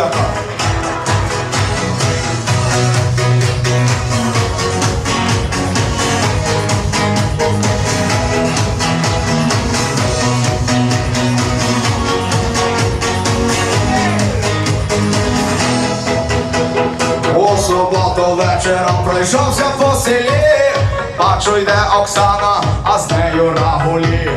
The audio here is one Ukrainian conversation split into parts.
бляха. У пройшовся по селі, бачу йде Оксана, а з нею Рагулі.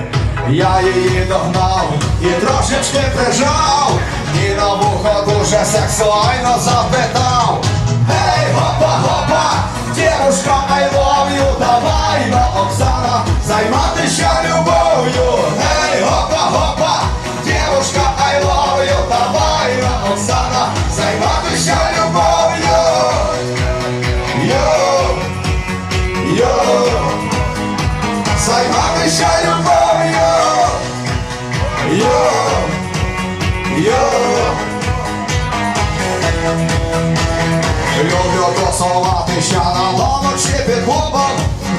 Я її догнав і трошечки прижав, і на вухо дуже сексуально запитав. Гей, гопа, гопа, дівушка, I love you, давай, но Оксана, займатися любов'ю. Гей, гопа, гопа, дівушка, I love you, давай, но Оксана, займатися любов'ю. Йо, займатися любов'ю. Йо, йо. Люблю тусуватися на ночі під клубом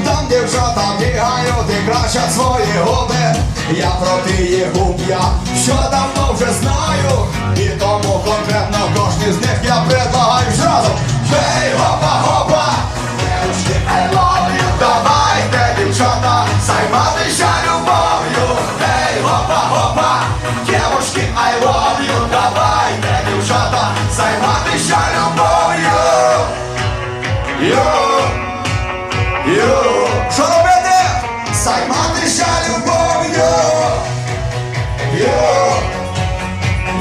Там дівчата бігають і кращать свої губи Я про тієї губ я що давно вже знаю І тому конкретно кожній з них я предлагаю зразу Гей, гопа, гопа, девушки, I love you Давайте, дівчата, займатися любов'ю. Гей, гопа, гопа, девушки, I love you Давайте, дівчата, займатися любов'ю Йо, йо, що робити? Займатися любов'ю! Йо,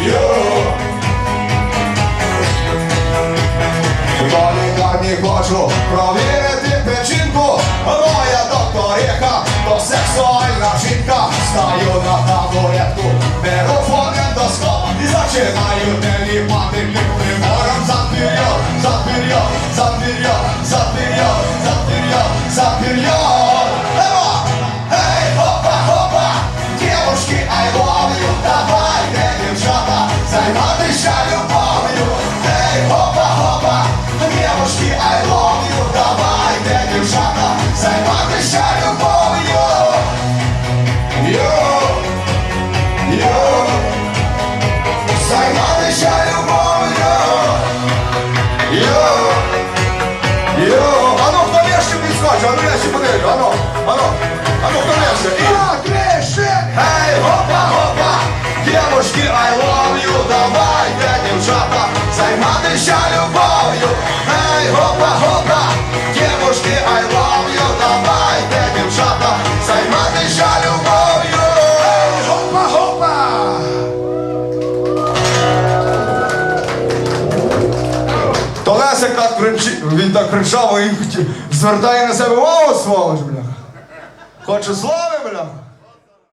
йо! До лікарні хочу провірити печінку. Моя докторіха, то сексуальна жінка. Стаю на табуретку, беру фонем до фонендоскоп І починаю теліпати прибором Заперед, заперед, займатися любов'ю. Ей, гопа, гопа, девушки, I love you, давайте, дівчата, займатися любов'ю. Ей, гопа, гопа. То Лесик так кричить, він так кричав, він звертає на себе увагу, сволоч, бляха. Хоче слави, бляха.